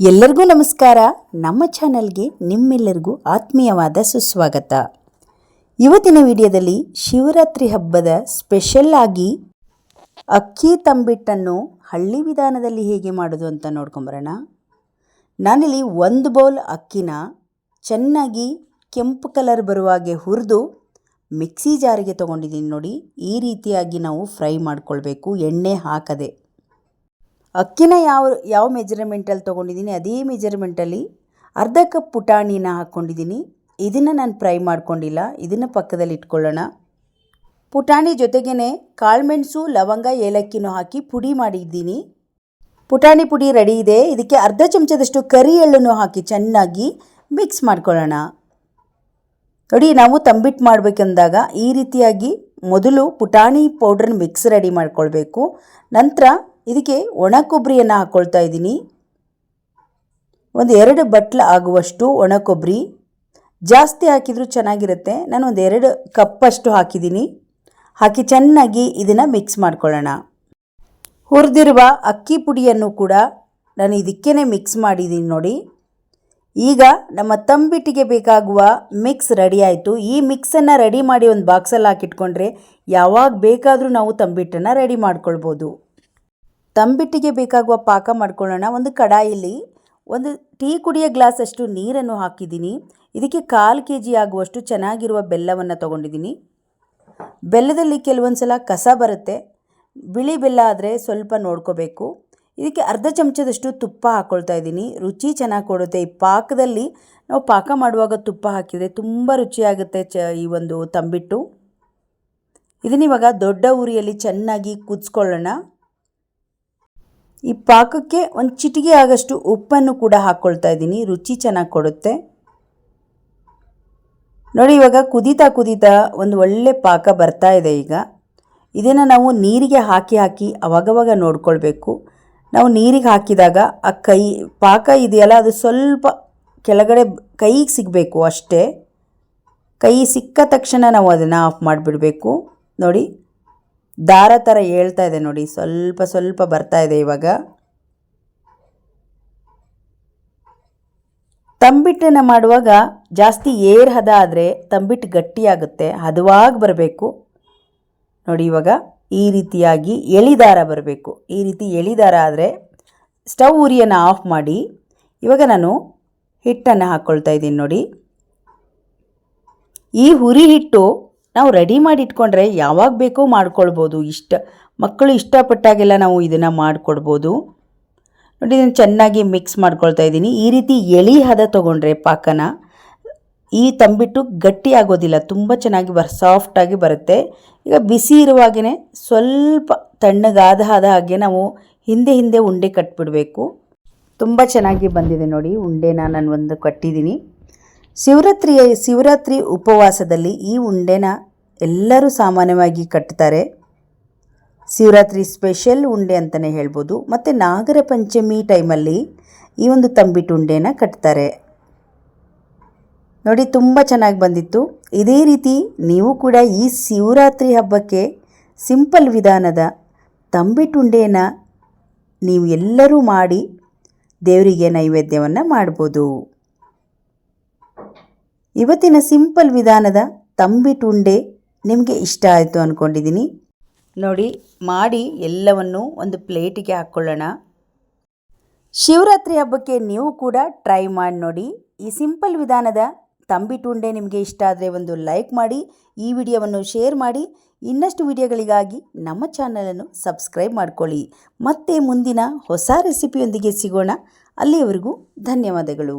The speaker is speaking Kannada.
ಎಲ್ಲರಿಗೂ ನಮಸ್ಕಾರ. ನಮ್ಮ ಚಾನಲ್ಗೆ ನಿಮ್ಮೆಲ್ಲರಿಗೂ ಆತ್ಮೀಯವಾದ ಸುಸ್ವಾಗತ. ಇವತ್ತಿನ ವಿಡಿಯೋದಲ್ಲಿ ಶಿವರಾತ್ರಿ ಹಬ್ಬದ ಸ್ಪೆಷಲ್ ಆಗಿ ಅಕ್ಕಿ ತಂಬಿಟ್ಟನ್ನು ಹಳ್ಳಿ ವಿಧಾನದಲ್ಲಿ ಹೇಗೆ ಮಾಡೋದು ಅಂತ ನೋಡ್ಕೊಂಬರೋಣ. ನಾನಿಲ್ಲಿ ಒಂದು ಬೌಲ್ ಅಕ್ಕಿನ ಚೆನ್ನಾಗಿ ಕೆಂಪು ಕಲರ್ ಬರುವಾಗೆ ಹುರಿದು ಮಿಕ್ಸಿ ಜಾರಿಗೆ ತೊಗೊಂಡಿದ್ದೀನಿ ನೋಡಿ. ಈ ರೀತಿಯಾಗಿ ನಾವು ಫ್ರೈ ಮಾಡ್ಕೊಳ್ಬೇಕು. ಎಣ್ಣೆ ಹಾಕದೆ. ಅಕ್ಕಿನ ಯಾವ ಯಾವ ಮೆಜರ್ಮೆಂಟಲ್ಲಿ ತೊಗೊಂಡಿದ್ದೀನಿ, ಅದೇ ಮೆಜರ್ಮೆಂಟಲ್ಲಿ ಅರ್ಧ ಕಪ್ ಪುಟಾಣಿನ ಹಾಕ್ಕೊಂಡಿದ್ದೀನಿ. ಇದನ್ನು ನಾನು ಫ್ರೈ ಮಾಡ್ಕೊಂಡಿಲ್ಲ, ಇದನ್ನು ಪಕ್ಕದಲ್ಲಿ ಇಟ್ಕೊಳ್ಳೋಣ. ಪುಟಾಣಿ ಜೊತೆಗೇ ಕಾಳುಮೆಣಸು ಲವಂಗ, ಏಲಕ್ಕಿನೂ ಹಾಕಿ ಪುಡಿ ಮಾಡಿದ್ದೀನಿ. ಪುಟಾಣಿ ಪುಡಿ ರೆಡಿ ಇದೆ. ಇದಕ್ಕೆ ಅರ್ಧ ಚಮಚದಷ್ಟು ಕರಿ ಎಳ್ಳನ್ನು ಹಾಕಿ ಚೆನ್ನಾಗಿ ಮಿಕ್ಸ್ ಮಾಡ್ಕೊಳ್ಳೋಣ. ನೋಡಿ, ನಾವು ತಂಬಿಟ್ಟು ಮಾಡಬೇಕಂದಾಗ ಈ ರೀತಿಯಾಗಿ ಮೊದಲು ಪುಟಾಣಿ ಪೌಡ್ರನ್ನ ಮಿಕ್ಸ್ ರೆಡಿ ಮಾಡ್ಕೊಳ್ಬೇಕು. ನಂತರ ಇದಕ್ಕೆ ಒಣ ಕೊಬ್ಬರಿಯನ್ನು ಹಾಕ್ಕೊಳ್ತಾ ಇದ್ದೀನಿ. ಒಂದು ಎರಡು ಬಟ್ಲ ಆಗುವಷ್ಟು ಒಣ ಕೊಬ್ಬರಿ ಜಾಸ್ತಿ ಹಾಕಿದರೂ ಚೆನ್ನಾಗಿರುತ್ತೆ. ನಾನು ಒಂದು ಎರಡು ಕಪ್ಪಷ್ಟು ಹಾಕಿದ್ದೀನಿ. ಹಾಕಿ ಚೆನ್ನಾಗಿ ಇದನ್ನು ಮಿಕ್ಸ್ ಮಾಡ್ಕೊಳ್ಳೋಣ. ಹುರಿದಿರುವ ಅಕ್ಕಿ ಪುಡಿಯನ್ನು ಕೂಡ ನಾನು ಇದಕ್ಕೇ ಮಿಕ್ಸ್ ಮಾಡಿದ್ದೀನಿ ನೋಡಿ. ಈಗ ನಮ್ಮ ತಂಬಿಟ್ಟಿಗೆ ಬೇಕಾಗುವ ಮಿಕ್ಸ್ ರೆಡಿ ಆಯಿತು. ಈ ಮಿಕ್ಸನ್ನು ರೆಡಿ ಮಾಡಿ ಒಂದು ಬಾಕ್ಸಲ್ಲಿ ಹಾಕಿಟ್ಕೊಂಡ್ರೆ ಯಾವಾಗ ಬೇಕಾದರೂ ನಾವು ತಂಬಿಟ್ಟನ್ನು ರೆಡಿ ಮಾಡ್ಕೊಳ್ಬೋದು. ತಂಬಿಟ್ಟಿಗೆ ಬೇಕಾಗುವ ಪಾಕ ಮಾಡ್ಕೊಳ್ಳೋಣ. ಒಂದು ಕಡಾಯಲ್ಲಿ ಒಂದು ಟೀ ಕುಡಿಯೋ ಗ್ಲಾಸಷ್ಟು ನೀರನ್ನು ಹಾಕಿದ್ದೀನಿ. ಇದಕ್ಕೆ ಕಾಲು ಕೆ ಜಿ ಆಗುವಷ್ಟು ಚೆನ್ನಾಗಿರುವ ಬೆಲ್ಲವನ್ನು ತೊಗೊಂಡಿದ್ದೀನಿ. ಬೆಲ್ಲದಲ್ಲಿ ಕೆಲವೊಂದು ಸಲ ಕಸ ಬರುತ್ತೆ. ಬಿಳಿ ಬೆಲ್ಲ ಆದರೆ ಸ್ವಲ್ಪ ನೋಡ್ಕೋಬೇಕು. ಇದಕ್ಕೆ ಅರ್ಧ ಚಮಚದಷ್ಟು ತುಪ್ಪ ಹಾಕ್ಕೊಳ್ತಾ ಇದ್ದೀನಿ. ರುಚಿ ಚೆನ್ನಾಗಿ ಕೊಡುತ್ತೆ. ಈ ಪಾಕದಲ್ಲಿ ನಾವು ಪಾಕ ಮಾಡುವಾಗ ತುಪ್ಪ ಹಾಕಿದರೆ ತುಂಬ ರುಚಿಯಾಗುತ್ತೆ ಚ ಈ ಒಂದು ತಂಬಿಟ್ಟು. ಇದನ್ನಿವಾಗ ದೊಡ್ಡ ಉರಿಯಲ್ಲಿ ಚೆನ್ನಾಗಿ ಕುದಿಸ್ಕೊಳ್ಳೋಣ. ಈ ಪಾಕಕ್ಕೆ ಒಂದು ಚಿಟಿಗೆ ಆಗಷ್ಟು ಉಪ್ಪನ್ನು ಕೂಡ ಹಾಕ್ಕೊಳ್ತಾ ಇದ್ದೀನಿ. ರುಚಿ ಚೆನ್ನಾಗಿ ಕೊಡುತ್ತೆ. ನೋಡಿ, ಇವಾಗ ಕುದೀತಾ ಕುದೀತಾ ಒಂದು ಒಳ್ಳೆ ಪಾಕ ಬರ್ತಾ ಇದೆ ಈಗ. ಇದನ್ನು ನಾವು ನೀರಿಗೆ ಹಾಕಿ ಹಾಕಿ ಅವಾಗವಾಗ ನೋಡ್ಕೊಳ್ಬೇಕು. ನಾವು ನೀರಿಗೆ ಹಾಕಿದಾಗ ಆ ಕೈ, ಪಾಕ ಇದೆಯಲ್ಲ, ಅದು ಸ್ವಲ್ಪ ಕೆಳಗಡೆ ಕೈಗೆ ಸಿಗಬೇಕು ಅಷ್ಟೇ. ಕೈ ಸಿಕ್ಕ ತಕ್ಷಣ ನಾವು ಅದನ್ನು ಆಫ್ ಮಾಡಿಬಿಡಬೇಕು. ನೋಡಿ ದಾರ ಥರ ಹೇಳ್ತಾ ಇದೆ ನೋಡಿ. ಸ್ವಲ್ಪ ಸ್ವಲ್ಪ ಬರ್ತಾ ಇದೆ ಇವಾಗ. ತಂಬಿಟ್ಟನ್ನು ಮಾಡುವಾಗ ಜಾಸ್ತಿ ಏರ್ ಹದ ಆದರೆ ತಂಬಿಟ್ಟು ಗಟ್ಟಿಯಾಗುತ್ತೆ, ಹದವಾಗಿ ಬರಬೇಕು. ನೋಡಿ ಇವಾಗ ಈ ರೀತಿಯಾಗಿ ಎಳಿದಾರ ಬರಬೇಕು. ಈ ರೀತಿ ಎಳಿದಾರ ಆದರೆ ಸ್ಟವ್ ಉರಿಯನ್ನು ಆಫ್ ಮಾಡಿ ಇವಾಗ ನಾನು ಹಿಟ್ಟನ್ನು ಹಾಕ್ಕೊಳ್ತಾ ಇದ್ದೀನಿ ನೋಡಿ. ಈ ಹುರಿ ಹಿಟ್ಟು ನಾವು ರೆಡಿ ಮಾಡಿ ಇಟ್ಕೊಂಡ್ರೆ ಯಾವಾಗ ಬೇಕೋ ಮಾಡ್ಕೊಳ್ಬೋದು. ಇಷ್ಟ, ಮಕ್ಕಳು ಇಷ್ಟಪಟ್ಟಾಗೆಲ್ಲ ನಾವು ಇದನ್ನು ಮಾಡಿಕೊಡ್ಬೋದು. ನೋಡಿ, ಇದನ್ನು ಚೆನ್ನಾಗಿ ಮಿಕ್ಸ್ ಮಾಡ್ಕೊಳ್ತಾ ಇದ್ದೀನಿ. ಈ ರೀತಿ ಎಳಿ ಹದ ತೊಗೊಂಡ್ರೆ ಪಾಕನ, ಈ ತಂಬಿಟ್ಟು ಗಟ್ಟಿ ಆಗೋದಿಲ್ಲ. ತುಂಬ ಚೆನ್ನಾಗಿ ಬರ್ ಸಾಫ್ಟಾಗಿ ಬರುತ್ತೆ. ಈಗ ಬಿಸಿ ಇರುವಾಗೇ ಸ್ವಲ್ಪ ತಣ್ಣಗಾದ ಆದ ಹಾಗೆ ನಾವು ಹಿಂದೆ ಹಿಂದೆ ಉಂಡೆ ಕಟ್ಬಿಡಬೇಕು. ತುಂಬ ಚೆನ್ನಾಗಿ ಬಂದಿದೆ ನೋಡಿ ಉಂಡೆನ ನಾನು ಒಂದು ಕಟ್ಟಿದ್ದೀನಿ. ಶಿವರಾತ್ರಿಯ ಶಿವರಾತ್ರಿ ಉಪವಾಸದಲ್ಲಿ ಈ ಉಂಡೆನ ಎಲ್ಲರೂ ಸಾಮಾನ್ಯವಾಗಿ ಕಟ್ತಾರೆ. ಶಿವರಾತ್ರಿ ಸ್ಪೆಷಲ್ ಉಂಡೆ ಅಂತಲೇ ಹೇಳ್ಬೋದು. ಮತ್ತು ನಾಗರ ಪಂಚಮಿ ಟೈಮಲ್ಲಿ ಈ ಒಂದು ತಂಬಿಟ್ಟು ಉಂಡೆನ ಕಟ್ತಾರೆ. ನೋಡಿ, ತುಂಬ ಚೆನ್ನಾಗಿ ಬಂದಿತ್ತು. ಇದೇ ರೀತಿ ನೀವು ಕೂಡ ಈ ಶಿವರಾತ್ರಿ ಹಬ್ಬಕ್ಕೆ ಸಿಂಪಲ್ ವಿಧಾನದ ತಂಬಿಟ್ಟುಂಡೆಯನ್ನು ನೀವು ಎಲ್ಲರೂ ಮಾಡಿ ದೇವರಿಗೆ ನೈವೇದ್ಯವನ್ನು ಮಾಡ್ಬೋದು. ಇವತ್ತಿನ ಸಿಂಪಲ್ ವಿಧಾನದ ತಂಬಿಟುಂಡೆ ನಿಮಗೆ ಇಷ್ಟ ಆಯಿತು ಅಂದ್ಕೊಂಡಿದ್ದೀನಿ ನೋಡಿ, ಮಾಡಿ ಎಲ್ಲವನ್ನು ಒಂದು ಪ್ಲೇಟಿಗೆ ಹಾಕ್ಕೊಳ್ಳೋಣ. ಶಿವರಾತ್ರಿ ಹಬ್ಬಕ್ಕೆ ನೀವು ಕೂಡ ಟ್ರೈ ಮಾಡಿ ನೋಡಿ. ಈ ಸಿಂಪಲ್ ವಿಧಾನದ ತಂಬಿಟುಂಡೆ ನಿಮಗೆ ಇಷ್ಟ ಆದರೆ ಒಂದು ಲೈಕ್ ಮಾಡಿ, ಈ ವಿಡಿಯೋವನ್ನು ಶೇರ್ ಮಾಡಿ. ಇನ್ನಷ್ಟು ವಿಡಿಯೋಗಳಿಗಾಗಿ ನಮ್ಮ ಚಾನಲನ್ನು ಸಬ್ಸ್ಕ್ರೈಬ್ ಮಾಡ್ಕೊಳ್ಳಿ. ಮತ್ತೆ ಮುಂದಿನ ಹೊಸ ರೆಸಿಪಿಯೊಂದಿಗೆ ಸಿಗೋಣ. ಅಲ್ಲಿಯವರೆಗೂ ಧನ್ಯವಾದಗಳು.